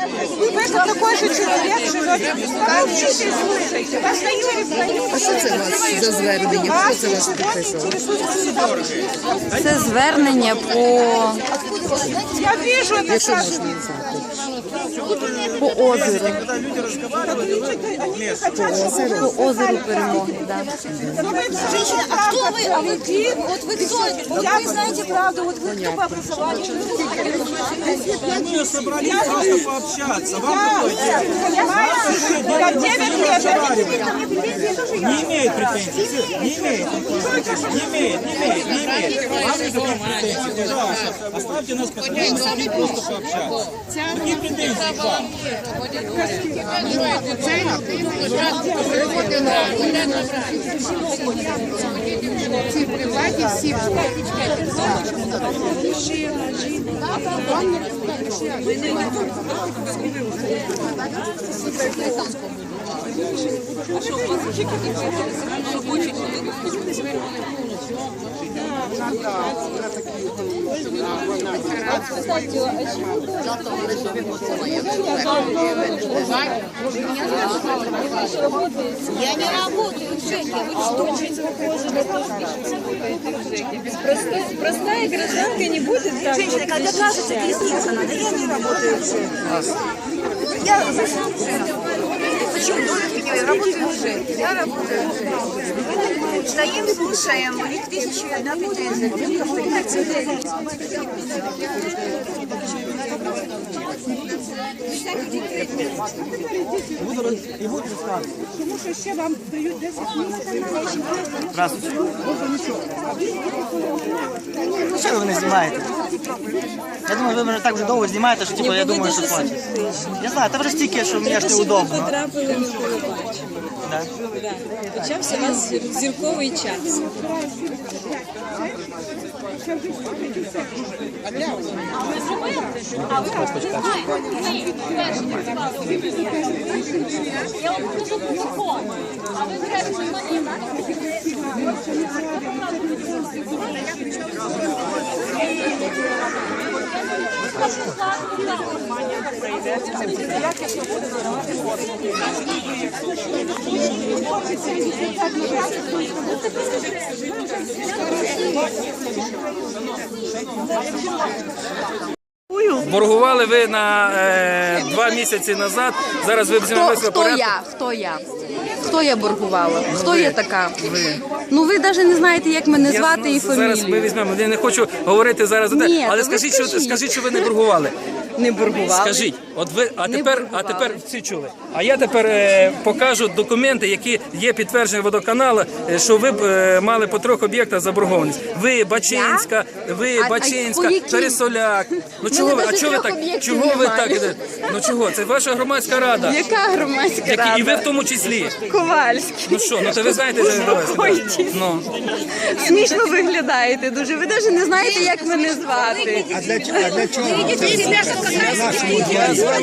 Это такой же человек живет. Молчите, слушайте. Остаюсь, А що це у вас за звернення? Хто це вас підписав? Це звернення по, Я вижу это Якщо как. можна назвати. по озеру. По озеру перемоги. Да. Женщина, а кто вы? А вы где? Вот вы кто? Вот вы знаете правду, вот вы кто по образованию? Мы собрались просто пообщаться. Вам какое дело? Как 9 лет. Не имеет претензий. Не имеет. Не имеет, не имеет, не имеет. Вам никаких претензий, пожалуйста. Оставьте нас спокойно, сами просто пообщаться. Какие претензии к вам? при владі всі були. А що у вас? Я не работаю в. Вы что? Простая гражданка не будет так. Женщина, когда кажется, креститься надо, я не работаю в. Я зашла в. Почему думаете, я работаю в ЖЭКе? Я работаю в ЖЭКе. Стоим, слушаем, у них тысячи и одна претензия. Так всегда есть. Тому що ще вам дають 10 місяців. Здравствуйте. Ну, що ви не знімаєте? Я думаю, ви мене так вже довго знімаєте, що типу, я думаю, що хватить. Я знаю, це вже стільки, що мені аж неудобно. Потрапили на телебачення. Да. Да. Почався у вас зір- зірковий час. Боргували ви на е, два місяці назад. Зараз ви Хто, знімали хто порядку. я? Хто я? Хто я боргувала? Хто я така? Ну ви навіть не знаєте, як мене звати і з- Зараз ми візьмемо. Я не хочу говорити зараз за те, Ні, але то ви скажіть, що скажіть. скажіть, що ви не боргували. Не боргувала. Скажіть, от ви, а Не тепер, а боргували. тепер всі чули. А я тепер е, покажу документи, які є підтверджені водоканалу, е, що ви б е, мали по трьох об'єктах заборгованість. Ви Бачинська, ви А- а Бачинська, яким? Пересоляк. Ну чого ви? А навіть чого ви трьох так? об'єктів Чого ви немає. так? Ну чого? Це ваша громадська рада. Яка громадська Які, і ви в тому числі. Ковальський. Ну що, ну то ви знаєте, де Заспокойтесь. Ну. Смішно виглядаєте дуже. Ви навіть не знаєте, як мене звати. Видите, ребята, как раз